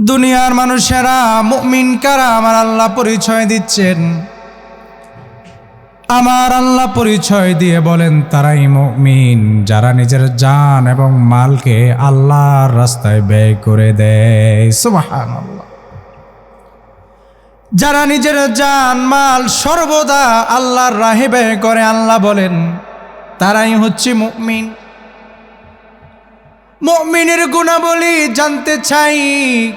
দুনিয়ার মানুষেরা মুমিন কারা? আমার আল্লাহ পরিচয় দিচ্ছেন। আমার আল্লাহ পরিচয় দিয়ে বলেন, তারাই মুমিন যারা নিজের জান এবং মালকে আল্লাহর রাস্তায় ব্যয় করে দেয়। সুবহানাল্লাহ। যারা নিজের জান, মাল সর্বদা আল্লাহর রাহে ব্যয় করে, আল্লাহ বলেন, তারাই হচ্ছে মুমিন। মুমিনের গুণাবলী জানতে চাই।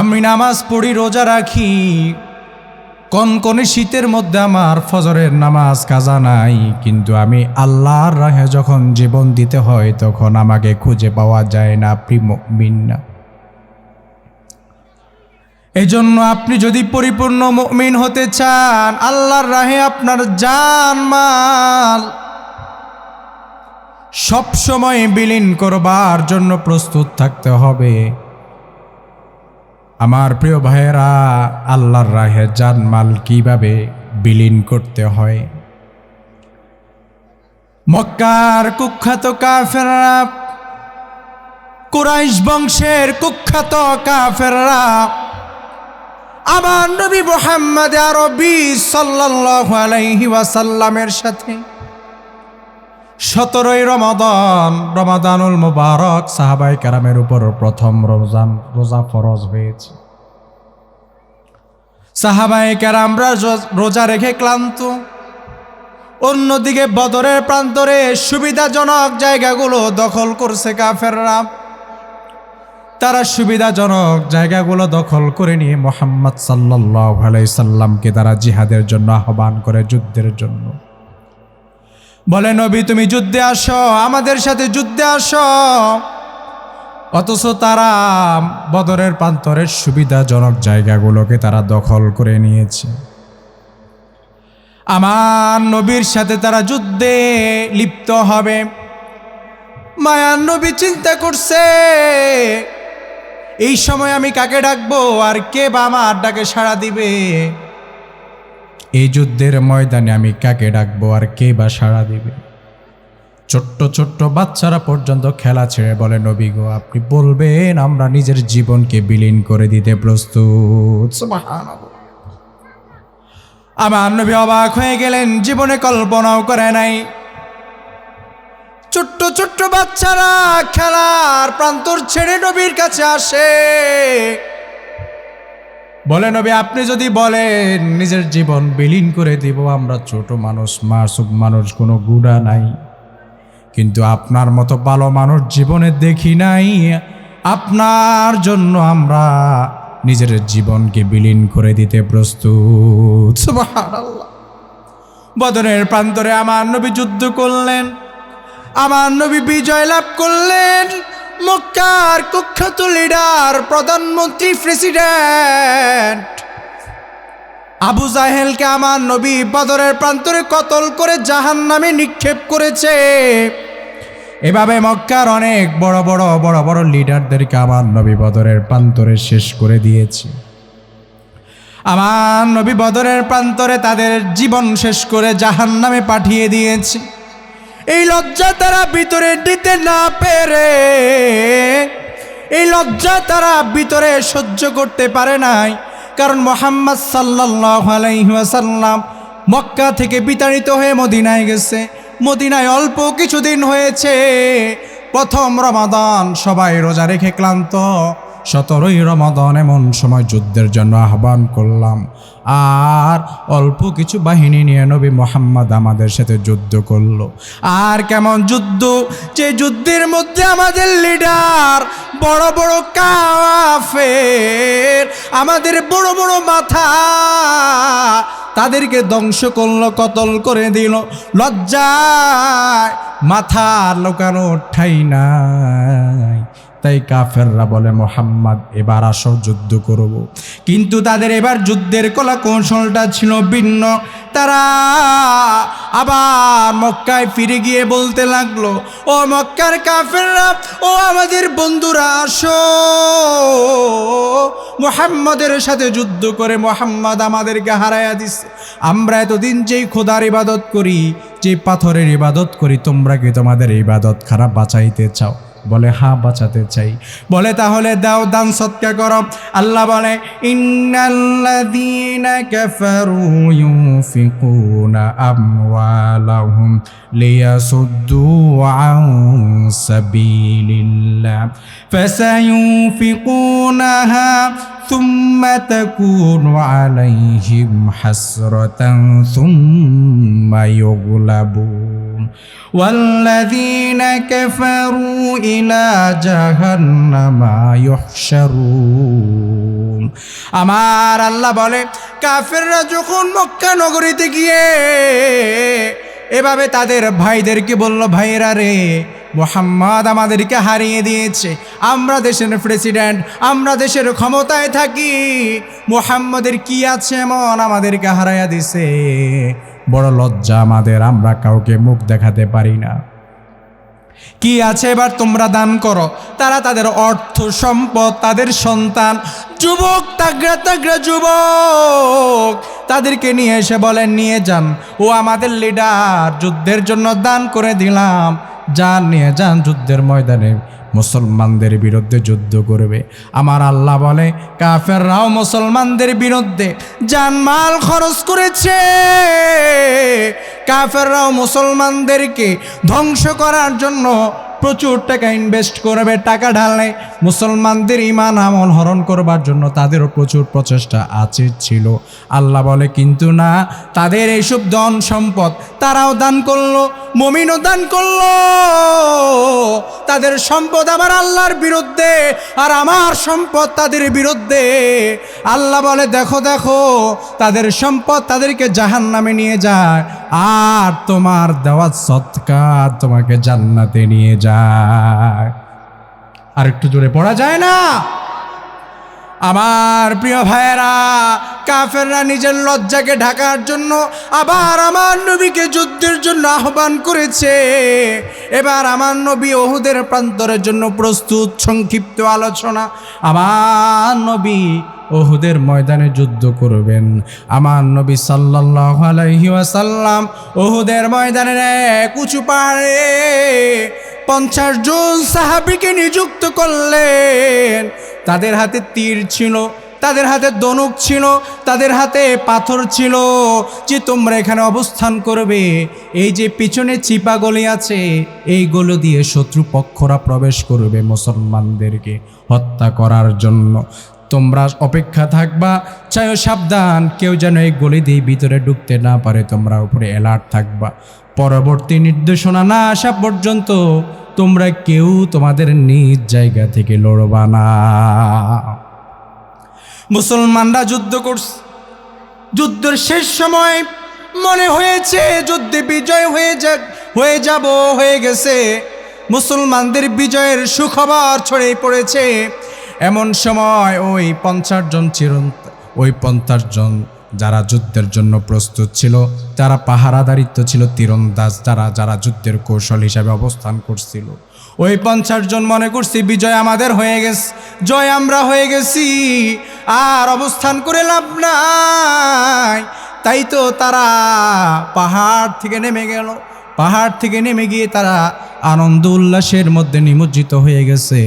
আমি নামাজ পড়ি, রোজা রাখি। কনকনে শীতের মধ্যে আমার ফজরের নামাজ কাজা নাই, কিন্তু আমি আল্লাহর রাহে যখন জীবন দিতে হয়, তখন আমাকে খুঁজে পাওয়া যায় না প্রিমিন না। এজন্য আপনি যদি পরিপূর্ণ মুমিন হতে চান, আল্লাহর রাহে আপনার জান মাল সবসময় বিলীন করবার জন্য প্রস্তুত থাকতে হবে। আমার প্রিয় ভাইয়েরা, আল্লাহর রাহে জানমাল কীভাবে বিলীন করতে হয়? মক্কার কুখ্যাত কাফেররা, কুরাইশ বংশের কুখ্যাত কাফেররা, আমার নবী মোহাম্মদ আরবি সাল্লাল্লাহু আলাইহি ওয়াসাল্লামের সাথে সতেরোই রমাদান, রমাদানুল মুবারক সাহাবাই কারামের উপর প্রথম রমজান রোজা ফরজ হয়েছে। সাহাবাই কারামরা রোজা রেখে ক্লান্ত। অন্যদিকে বদরের প্রান্তরে সুবিধাজনক জায়গাগুলো দখল করছে কাফেররা। তারা সুবিধাজনক জায়গাগুলো দখল করে নিয়ে মোহাম্মদ সাল্লাহ আলাইসাল্লামকে তারা জিহাদের জন্য আহ্বান করে যুদ্ধের জন্য। বলে, নবী, তুমি যুদ্ধে আসো, আমাদের সাথে যুদ্ধে আসো। অথচ তারা বদরের প্রান্তরের সুবিধাজনক জায়গাগুলোকে তারা দখল করে নিয়েছে। আমার নবীর সাথে তারা যুদ্ধে লিপ্ত হবে। মায়ার নবী চিন্তা করছে, এই সময় আমি কাকে ডাকবো? আর কে বা আমার ডাকে সাড়া দিবে? এই যুদ্ধের ময়দানে আমি কাকে ডাকবো আর কে বা সাড়া দেবে? ছোট্ট ছোট্ট বাচ্চারা পর্যন্ত খেলা ছেড়ে বলে, নবী গো, আপনি বলবেন আমরা নিজের জীবনকে বিলীন করে দিতে প্রস্তুত। আমার নবী অবাক হয়ে গেলেন, জীবনে কল্পনাও করে নাই। ছোট্ট ছোট্ট বাচ্চারা খেলার প্রান্তর ছেড়ে নবীর কাছে আসে। বলে নবী, আপনি যদি বলেন, নিজের জীবন বিলীন করে দিব, আমরা ছোট মানুষ, মাসুক মানুষ, কোনো গুড়া নাই। কিন্তু আপনার মতো ভালো মানুষ জীবনে দেখি নাই, আপনার জন্য আমরা নিজের জীবনকে বিলীন করে দিতে প্রস্তুত। বদনের প্রান্তরে আমার নবী যুদ্ধ করলেন, আমার নবী বিজয় লাভ করলেন মক্কার কুখ্যাত লিডার প্রধানমন্ত্রী প্রেসিডেন্ট। আবু জাহেলকে আমার নবী বদরের প্রান্তরে কতল করে জাহান নামে নিক্ষেপ করেছে। এভাবে মক্কার অনেক বড় বড় বড় বড় লিডারদেরকে আমার নবী বদরের প্রান্তরে শেষ করে দিয়েছে। আমার নবী বদরের প্রান্তরে তাদের জীবন শেষ করে জাহান নামে পাঠিয়ে দিয়েছে। এই লজ্জা তারা ভিতরে দিতে না পেরে। এই লজ্জা তারা ভিতরে সহ্য করতে পারে নাই। কারণ মোহাম্মদ সাল্লাহ আলাইসাল্লাম মক্কা থেকে বিতাড়িত হয়ে মদিনায় গেছে। মদিনায় অল্প কিছুদিন হয়েছে। প্রথম রমাদান সবাই রোজা রেখে ক্লান্ত। সতেরোই রমাদান এমন সময় যুদ্ধের জন্য আহ্বান করলাম। আর অল্প কিছু বাহিনী নিয়ে নবী মোহাম্মদ আমাদের সাথে যুদ্ধ করল। আর কেমন যুদ্ধ? যে যুদ্ধের মধ্যে আমাদের লিডার বড় বড় কাফের, আমাদের বড় বড় মাথা তাদেরকে ধ্বংস করল, কতল করে দিল। লজ্জায় মাথা লোকানো ঠাই নাই। তাই কাফেররা বলে, মোহাম্মদ, এবার আসো, যুদ্ধ করব। কিন্তু তাদের এবার যুদ্ধের কলা কৌশলটা ছিল ভিন্ন। তারা আবার মক্কায় ফিরে গিয়ে বলতে লাগল, ও মক্কার কাফেররা, ও আমাদের বন্ধুরা, আসো। মোহাম্মদের সাথে যুদ্ধ করে মোহাম্মদ আমাদেরকে হারাইয়া দিচ্ছে আমরা এতদিন যেই খোদার ইবাদত করি যে পাথরের ইবাদত করি, তোমরা কি তোমাদের ইবাদত খারাপ বাঁচাইতে চাও? বলে হ্যাঁ বাঁচাতে চাই বলে তাহলে দাও দান সৎকা করো আল্লাহ বলে ইন্নাল্লাযীনা কাফারু ইউনফিকুনা আমওয়ালাহুম লিয়াসুদ্দু আন সাবিলিল্লাহ فسينفقونها ثم تكون عليهم حسرة ثم يغلبون والذين كفروا إلى جهنم يحشرون আমার আল্লাহ বলে কাফেররা যখন মক্কা নগরীতে গিয়ে এভাবে তাদের ভাইদেরকে বলল ভাইরা রে মোহাম্মদ আমাদেরকে হারিয়ে দিয়েছে আমরা দেশের প্রেসিডেন্ট আমরা দেশের ক্ষমতায় থাকি মোহাম্মদের কি আছে এমন আমাদেরকে হারাইয়া দিছে বড় লজ্জা আমাদের, আমরা কাউকে মুখ দেখাতে পারি না। কি আছে এবার তোমরা দান করো? তারা তাদের অর্থ, সম্পদ, তাদের সন্তান, যুবক, তাগড়া তাগড়া যুবক, তাদেরকে নিয়ে এসে বলেন নিয়ে যান। ও আমাদের লিডার যুদ্ধের জন্য দান করে দিলাম। যান, নিয়ে যান যুদ্ধের ময়দানে। মুসলমানদের বিরুদ্ধে যুদ্ধ করবে। আমার আল্লাহ বলে, কাফেররাও মুসলমানদের বিরুদ্ধে জানমাল খরচ করেছে। কাফেররাও মুসলমানদেরকে ধ্বংস করার জন্য প্রচুর টাকা ইনভেস্ট করবে, টাকা ঢালে মুসলমানদের ইমান আমল হরণ করবার জন্য তাদেরও প্রচুর প্রচেষ্টা আছে ছিল। আল্লাহ বলে, কিন্তু না, তাদের এইসব ধন সম্পদ তারাও দান করল, মমিনও দান করল। তাদের সম্পদ আমার আল্লাহর বিরুদ্ধে আর আমার সম্পদ তাদের বিরুদ্ধে। আল্লাহ বলে, দেখো দেখো, তাদের সম্পদ তাদেরকে জাহান নামে নিয়ে যায়, আর তোমার দেওয়া সৎকার তোমাকে জান্নাতে নিয়ে যায়। আর একটু জোরে পড়া যায় না? আমার প্রিয় ভাইয়েরা, কাফেররা নিজের লজ্জাকে ঢাকার জন্য আবার আমার নবীকে যুদ্ধের জন্য আহ্বান করেছে। এবার আমার নবী ওহুদের প্রান্তরের জন্য প্রস্তুত, সংক্ষিপ্ত আলোচনা। আমার নবী ওহুদের ময়দানে যুদ্ধ করবেন। আমার নবী সাল্লাল্লাহু আলাইহি ওয়াসাল্লাম ওহুদের ময়দানের এক উঁচু পাহাড়ে পঞ্চাশ জন সাহাবিকে নিযুক্ত করলেন। তাদের হাতে তীর ছিল, তাদের হাতে দনুক ছিল, তাদের হাতে পাথর ছিল যে তোমরা এখানে অবস্থান করবে। এই যে পিছনে চিপা গলি আছে এই গলি দিয়ে শত্রুপক্ষরা প্রবেশ করবে মুসলমানদেরকে হত্যা করার জন্য। তোমরা অপেক্ষা থাকবা চাইও সাবধান, কেউ যেন এই গলি দিয়ে ভিতরে ঢুকতে না পারে, তোমরা উপরে অ্যালার্ট থাকবা। পরবর্তী নির্দেশনা না আসা পর্যন্ত তোমরা কেউ তোমাদের নিজ জায়গা থেকে লড়বা না। মুসলমানরা যুদ্ধ করছে। যুদ্ধের শেষ সময় মনে হয়েছে, যুদ্ধে বিজয় হয়ে যা, হয়ে যাব, হয়ে গেছে। মুসলমানদের বিজয়ের সুখবর ছড়িয়ে পড়েছে। এমন সময় ওই পঞ্চাশ জন চিরন ওই পঞ্চাশ জন যারা যুদ্ধের জন্য প্রস্তুত ছিল, যারা পাহারাদারিত্ব ছিল, তীরন্দাজ যারা যারা যুদ্ধের কৌশল হিসাবে অবস্থান করছিল। ওই পঞ্চাশ জন মনে করছি, বিজয় আমাদের হয়ে গেছে, জয় আমরা হয়ে গেছি, আর অবস্থান করে লাভ নাই। তাই তো তারা পাহাড় থেকে নেমে গেল। পাহাড় থেকে নেমে গিয়ে তারা আনন্দ উল্লাসের মধ্যে নিমজ্জিত হয়ে গেছে।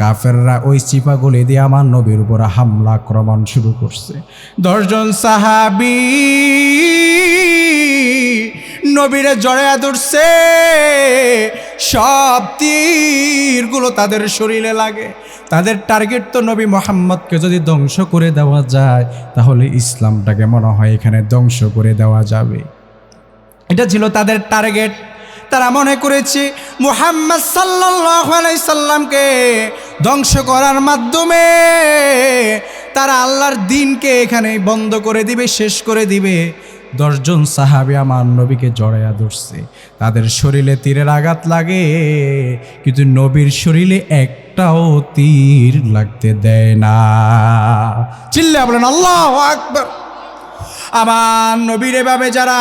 কাফেররা ওই চিপা গলি দিয়ে আমার নবীর উপর হামলা আক্রমণ শুরু করছে। দশজন সাহাবি নবীরে জড়ায়া ধরছে সব তীরগুলো তাদের শরীরে লাগে। তাদের টার্গেট তো নবী মোহাম্মদকে যদি ধ্বংস করে দেওয়া যায়, তাহলে ইসলামটাকে মনে হয় এখানে ধ্বংস করে দেওয়া যাবে। এটা ছিল তাদের টার্গেট তারা মনে করেছে মুহাম্মদ সাল্লামকে ধ্বংস করার মাধ্যমে তারা আল্লাহর দিনকে এখানে বন্ধ করে দিবে, শেষ করে দিবে। দশজন সাহাবি আমার নবীকে জড়াইয়া ধরছে। তাদের শরীরে তীরের আঘাত লাগে, কিন্তু নবীর শরীরে একটাও তীর লাগতে দেয় না। চিল্লা বলেন, আল্লাহ আকবর। আমার নবীর এভাবে যারা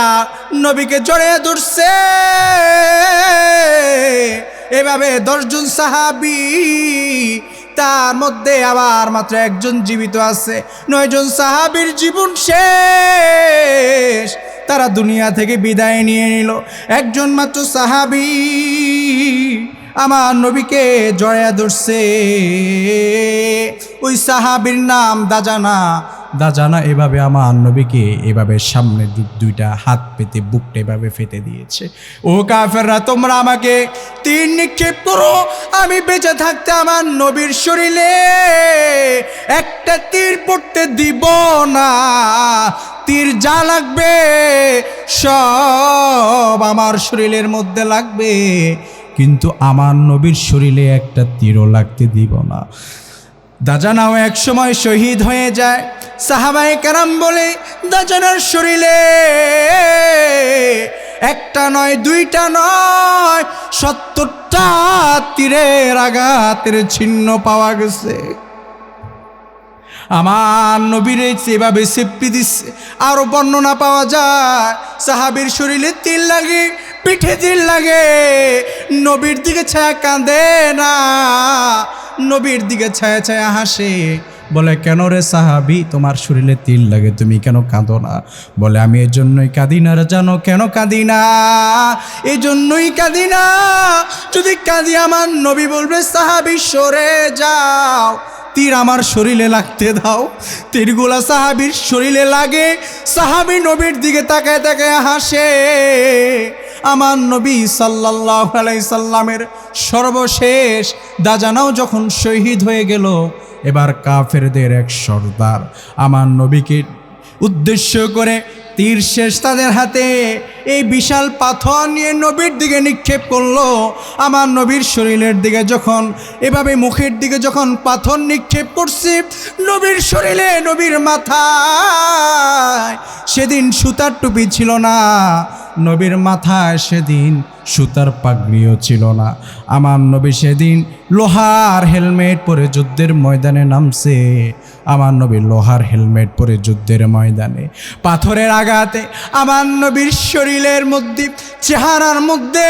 নবীকে জড়িয়ে ধরছে, এভাবে দশজন সাহাবি, তার মধ্যে আবার মাত্র একজন জীবিত আছে। নয়জন সাহাবির জীবন শেষ। তারা দুনিয়া থেকে বিদায় নিয়ে নিল। একজন মাত্র সাহাবি আমার নবীকে জড়ায়া ধরছে। ওই সাহাবীর নাম দাজানা দাজানা এভাবে আমার নবীকে এভাবে সামনে দু- দুইটা হাত পেতে, বুকটা এভাবে ফেটে দিয়েছে। ও কাফেররা, তোমরা আমাকে তীর নিক্ষেপ করো, আমি বেঁচে থাকতে আমার নবীর শরীরে একটা তীর পড়তে দিব না। তীর যা লাগবে, সব আমার শরীরের মধ্যে লাগবে, কিন্তু আমার নবীর শরীরে একটা তীরও লাগতে দিব না। দাজানাও এক সময় শহীদ হয়ে যায়। সাহাবাই কারাম বলে, দাজানার শরীরে একটা নয়, দুইটা নয়, সত্তরটা তীরের আঘাতের ছিন্ন পাওয়া গেছে। আমার নবীরে সেভাবে সেফটি দিচ্ছে আরও বর্ণনা পাওয়া যায়। সাহাবির শরীরে তিল লাগে, পিঠে তিল লাগে, নবীর দিকে ছায়া কাঁদে না। নবীর দিকে ছায়া ছায়া হাসে। বলে, কেন রে সাহাবি? তোমার শরীরে তিল লাগে, তুমি কেন কাঁদো না? বলে, আমি এর জন্যই কাঁদি না রে জানো, কেন কাঁদি না? এই জন্যই কাঁদি না। যদি কাঁদি, আমার নবী বলবে, সাহাবি, সরে যাও। তীর আমার শরীরে লাগতে দাও। তীরগুলা সাহাবির শরীরে লাগে। সাহাবি নবীর দিকে তাকায় তাকায় হাসে। আমার নবী সাল্লাহ আলাইসাল্লামের সর্বশেষ দাজানাও যখন শহীদ হয়ে গেল, এবার কাফেরদের এক সর্দার। আমার নবীকে উদ্দেশ্য করে তীর শেষ তাদের হাতে। এই বিশাল পাথর নিয়ে নবীর দিকে নিক্ষেপ করল। আমার নবীর শরীরের দিকে যখন, এভাবে মুখের দিকে যখন পাথর নিক্ষেপ করছে, নবীর শরীরে, নবীর মাথায় সেদিন সুতার টুপি ছিল না। নবীর মাথায় সেদিন সুতার পাগড়িও ছিল না। আমার নবী সেদিন লোহার হেলমেট পরে যুদ্ধের ময়দানে নামছে। আমার নবী লোহার হেলমেট পরে যুদ্ধের ময়দানে, পাথরের আঘাতে, আমার নবীর শরীরের মধ্যে, চেহারার মধ্যে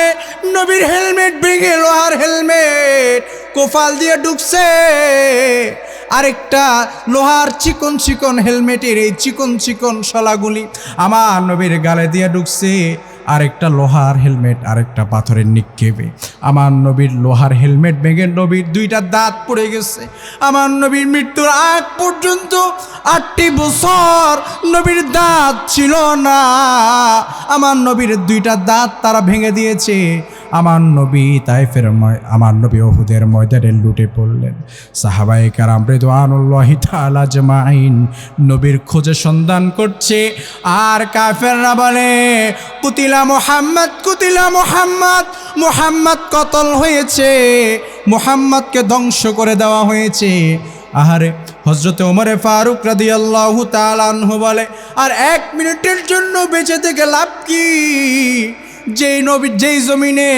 নবীর হেলমেট ভেঙে লোহার হেলমেট কোফাল দিয়ে ঢুকছে। আরেকটা লোহার চিকন চিকন হেলমেটের এই চিকন চিকন শলাগুলি আমার নবীর গালে দিয়ে ঢুকছে। আরেকটা লোহার হেলমেট, আরেকটা পাথরের নিক্ষেপে। আমার নবীর লোহার হেলমেট ভেঙে নবীর দুইটা দাঁত পড়ে গেছে। আমার নবীর মৃত্যুর আগ পর্যন্ত আটটি বছর নবীর দাঁত ছিল না। আমার নবীর দুইটা দাঁত তারা ভেঙে দিয়েছে। আমার নবী তাইফের আমার নবী ওহুদের ময়দানে লুটে পড়লেন। সাহাবাই কারাম রেদওয়ানুল্লাহি নবীর খোঁজে সন্ধান করছে, আর কাফেররা বলে, কুতিলা মোহাম্মদ কুতিলা মোহাম্মদ মোহাম্মদ কতল হয়েছে, মোহাম্মদকে ধ্বংস করে দেওয়া হয়েছে। আহারে হজরতে ওমরে ফারুক রাদি আল্লাহ তালানহু বলে, আর এক মিনিটের জন্য বেঁচে থেকে লাভ কি? যেই নবী, যেই জমিনে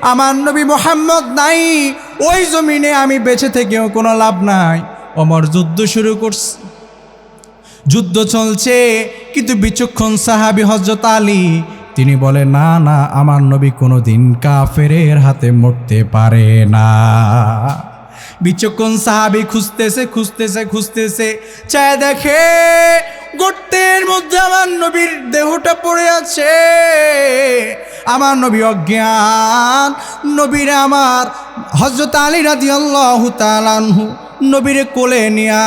আমার নবী মোহাম্মদ নাই, ওই জমিনে আমি বেঁচে থেকেও কোনো লাভ নাই। অমর যুদ্ধ শুরু করছে। যুদ্ধ চলছে, কিন্তু বিচক্ষণ সাহাবি হজরত আলী, তিনি বলে, না না, আমার নবী কোনো দিন কাফেরের হাতে মরতে পারে না। বিচক্ষণ সাহাবি খুঁজতেছে খুঁজতেছে খুঁজতেছে, চায় দেখে গর্তের মধ্যে আমার নবীর দেহটা পড়ে আছে। আমার নবী অজ্ঞান। নবীর আমার হজরত আলী রাজি আল্লাহ তালানহু নবীরে কোলে নিয়া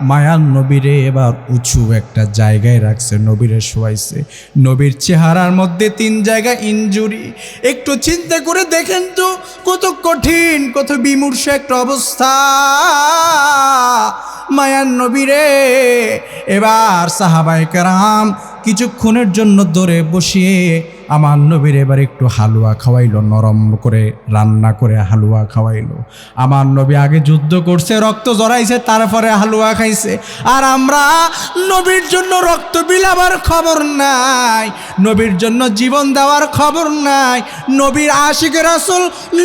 মায়ার নবীরে এবার উঁচু একটা জায়গায় রাখছে, নবীরে শোয়াইছে। নবীর চেহারার মধ্যে তিন জায়গায় ইনজুরি। একটু চিন্তা করে দেখেন তো, কত কঠিন, কত বিমূর্ষ একটা অবস্থা। মায়ার নবীরে এবার সাহাবাই কারাম কিছুক্ষণের জন্য দৌড়ে বসিয়ে আমার নবীর এবার একটু হালুয়া খাওয়াইলো, নরম করে রান্না করে হালুয়া খাওয়াইলো। আমার নবী আগে যুদ্ধ করছে, রক্ত জড়াইছে তারপরে হালুয়া খাইছে। আর আমরা নবীর জন্য রক্ত বিলাবার খবর নাই, নবীর জন্য জীবন দেওয়ার খবর নাই। নবীর আশিক রাসুল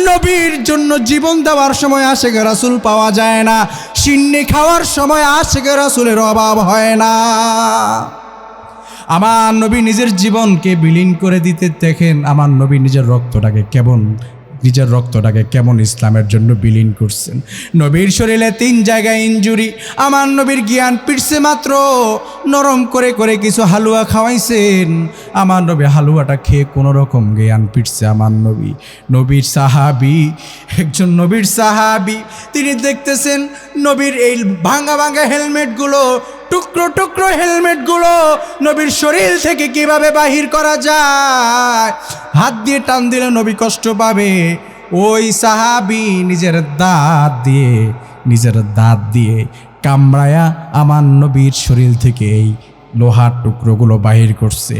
নবীর জন্য জীবন দেওয়ার সময় আশিক রাসুল পাওয়া যায় না। সিন্নি খাওয়ার সময় আশেখের রাসুলের অভাব হয় না। আমার নবী নিজের জীবনকে বিলীন করে দিতে দেখেন, আমার নবী নিজের রক্তটাকে কেমন নিজের রক্তটাকে কেমন ইসলামের জন্য বিলীন করছেন। নবীর শরীরে তিন জায়গায় ইঞ্জুরি আমার নবীর জ্ঞান পিটছে মাত্র। নরম করে করে কিছু হালুয়া খাওয়াইছেন। আমার নবী হালুয়াটা খেয়ে কোনো রকম জ্ঞান পিটছে আমার নবী। নবীর সাহাবি, একজন নবীর সাহাবি, তিনি দেখতেছেন নবীর এই ভাঙা ভাঙা হেলমেটগুলো টুকরো টুকরো হেলমেটগুলো নবীর শরীর থেকে কীভাবে বাহির করা যায়? হাত দিয়ে টান দিলে নবী কষ্ট পাবে। ওই সাহাবি নিজের দাঁত দিয়ে, নিজের দাঁত দিয়ে কামড়ায়া আমার নবীর শরীর থেকে এই লোহার টুকরোগুলো বাহির করছে।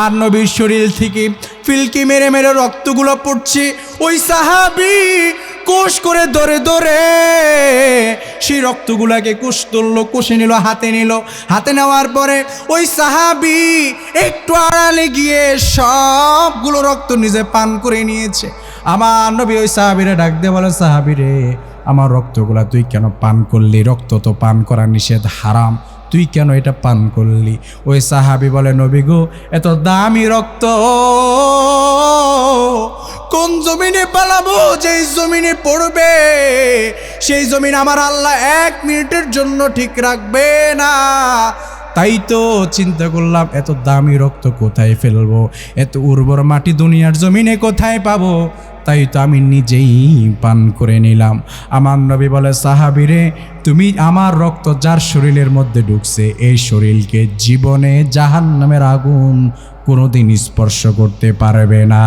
আর নবীর শরীর থেকে ফিলকি মেরে মেরে রক্তগুলো পড়ছে। ওই সাহাবি কোষ করে ধরে ধরে। সেই রক্তগুলাকে কোষ তুললো, কষে নিল, হাতে নিল। হাতে নেওয়ার পরে ওই সাহাবি একটু আড়ালে গিয়ে সবগুলো রক্ত নিজে পান করে নিয়েছে। আমার নবী ওই সাহাবিরে ডাক দিয়ে বলে, সাহাবিরে, আমার রক্তগুলা তুই কেন পান করলি? রক্ত তো পান করা নিষেধ হারাম। তুই কেন এটা পান করলি? ওই সাহাবি বলে, নবী গো, এত দামি রক্ত কোন জমিনে পালাবো, যেই জমিনে পড়বে, সেই জমিন আমার আল্লাহ এক মিনিটের জন্য ঠিক রাখবে না। তাই তো চিন্তা করলাম, এত দামি রক্ত কোথায় ফেলব? এত উর্বর মাটি দুনিয়ার জমিনে কোথায় পাবো? তাই তো আমি নিজেই পান করে নিলাম। আমার নবী বলে, সাহাবিরে, তুমি আমার রক্ত যার শরীরের মধ্যে ঢুকছে, এই শরীরকে জীবনে জাহান নামের আগুন কোনোদিন স্পর্শ করতে পারবে না।